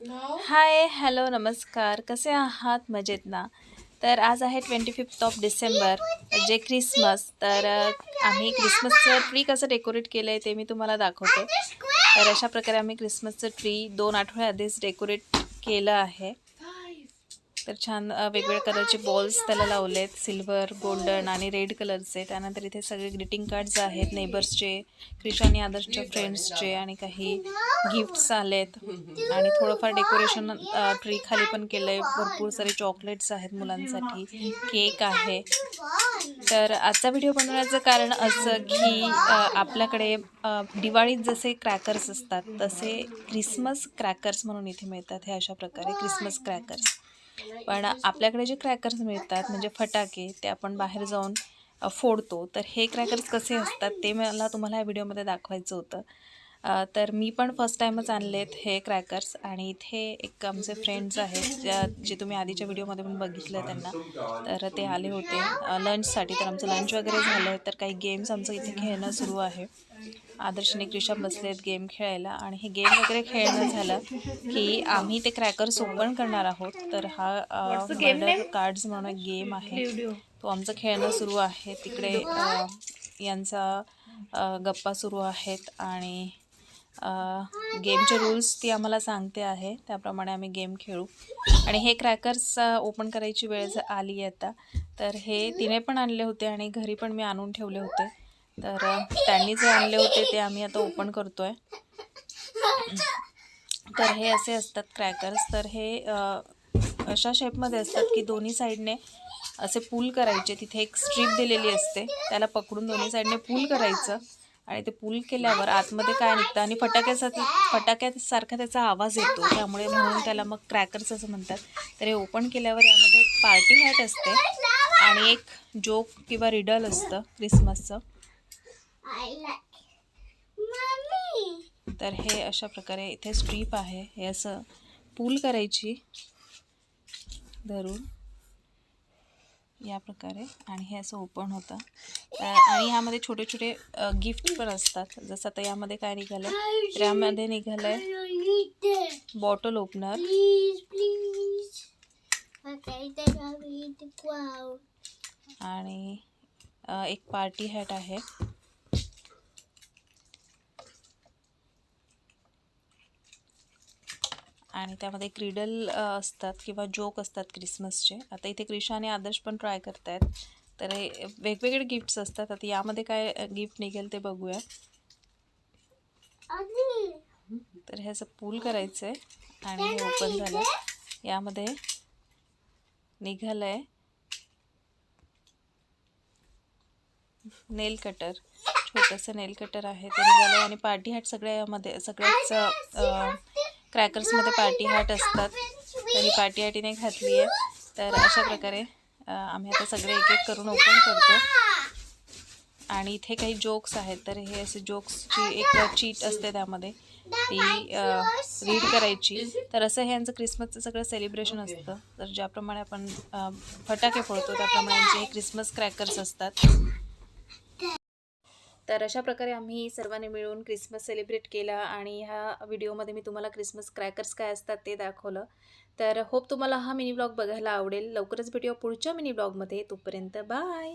Hi hello नमस्कार. कसे आहात? मजेत ना? तर आज आहे ट्वेंटी फिफ्थ ऑफ डिसेंबर जे क्रिसमस तर आम्ही क्रिसमसचं ट्री कसं डेकोरेट केलं आहे ते मी तुम्हाला दाखवते. तर अशा प्रकारे आम्ही क्रिसमसचं ट्री दोन आठवड्याआधीच आधीच डेकोरेट केलं आहे. तर छान वेगवेगळ्या कलरचे बॉल्स त्याला लावलेत. सिल्वर गोल्डन आणि रेड कलरचे त्यानंतर इथे सगळे ग्रीटिंग कार्ड्स आहेत. नेबर्सचे क्रिश आणि आदर्शच्या फ्रेंड्सचे आणि काही गिफ्ट्स आलेत. आणि थोडंफार डेकोरेशन ट्री खाली पण केलं आहे भरपूर सारे चॉकलेट्स आहेत मुलांसाठी. केक आहे. तर आजचा व्हिडिओ बनवण्याचं कारण असं की आपल्याकडे दिवाळीत जसे क्रॅकर्स असतात तसे क्रिसमस क्रॅकर्स म्हणून इथे मिळतात. हे अशा प्रकारे क्रिसमस क्रॅकर्स पण आपल्याकडे जे क्रॅकर्स मिळतात म्हणजे फटाके ते आपण बाहेर जाऊन फोडतो. तर हे क्रॅकर्स कसे असतात ते मला तुम्हाला या व्हिडिओमध्ये दाखवायचं होतं. तर मी पण फर्स्ट टाईमच आणलेत हे क्रॅकर्स आणि इथे एक आमचे फ्रेंड्स आहेत ज्या जे तुम्ही आधीच्या व्हिडिओमध्ये पण बघितलं त्यांना. तर ते आले होते. लंचसाठी तर आमचं लंच वगैरे झालं आहे तर काही गेम्स आमचं इथे खेळणं सुरू आहे. आदर्शने क्रिशा बसलेत गेम खेळायला. आणि हे गेम वगैरे खेळणं झालं की आम्ही ते क्रॅकर्स ओपन करणार आहोत. तर हा कार्ड्स म्हणून एक गेम आहे. तो आमचं खेळणं सुरू आहे. तिकडे यांचा गप्पा सुरू आहेत. आणि गेमचे रूल्स ती आम्हाला सांगते आहे. त्याप्रमाणे आम्ही गेम खेळू. आणि हे क्रॅकर्स ओपन करायची वेळ आली आहे आता तर हे तिने पण आणले होते आणि घरी पण मी आणून ठेवले होते. तर त्यांनी जे आणले होते ते आम्ही आता ओपन करतो आहे तर हे असे असतात क्रॅकर्स तर हे अशा शेपमध्ये असतात की दोन्ही साईडने असे पूल करायचे. तिथे एक स्ट्रीप दिलेली असते. त्याला पकडून दोन्ही साईडने पूल करायचं. आणि ते पूल केल्यावर आतमध्ये काय निघतं आणि फटाक्याचा फटाक्यासारखा त्याचा आवाज येतो. त्यामुळे म्हणून त्याला मग क्रॅकर्स असं म्हणतात. तर हे ओपन केल्यावर यामध्ये एक पार्टी हॅट असते आणि एक जोक किंवा रिडल असतं क्रिसमसचं तर हे अशा प्रकारे इथे स्ट्रीप आहे. हे असं पूल करायची धरून. या प्रकारे. आणि हे असं ओपन होतं. आणि ह्यामध्ये छोटे छोटे गिफ्ट पण असतात. जसं आता यामध्ये काय निघालं तर यामध्ये निघालं आहे बॉटल ओपनर. आणि एक पार्टी हॅट आहे. आणि त्यामध्ये क्रीडल असतात किंवा जोक असतात क्रिसमसचे. आता इथे क्रिशा आणि आदर्श पण ट्राय करतायत. तर हे वेगवेगळे गिफ्ट्स असतात. आता यामध्ये काय गिफ्ट निघेल ते बघूया. तर हे असं पूल करायचं आहे आणि हे ओपन झालं यामध्ये निघालं आहे नेल कटर. छोटंसं नेल कटर आहे. ते निघालं आणि पार्टी हॅट सगळ्या यामध्ये सगळ्याच क्रॅकर्समध्ये पार्टी हॅट असतात. तर ही पार्टी हॅटीने घातली आहे. तर अशा प्रकारे आम्ही आता सगळे एक एक करून ओपन करतो. आणि इथे काही जोक्स आहेत. तर हे असे जोक्सची एक चीट असते त्यामध्ये. ती रीड करायची. तर असं हे यांचं क्रिसमसचं सगळं सेलिब्रेशन असतं. तर ज्याप्रमाणे आपण फटाके फोडतो त्याप्रमाणे यांचे हे क्रिसमस क्रॅकर्स असतात तर अशा प्रकारे आम्ही सर्वांनी मिळून क्रिसमस सेलिब्रेट केला आणि ह्या व्हिडिओमध्ये मी तुम्हाला क्रिसमस क्रॅकर्स काय असतात ते दाखवलं. तर होप तुम्हाला हा मिनी ब्लॉग बघायला आवडेल. लवकरच भेटूया पुढच्या मिनी ब्लॉगमध्ये तोपर्यंत बाय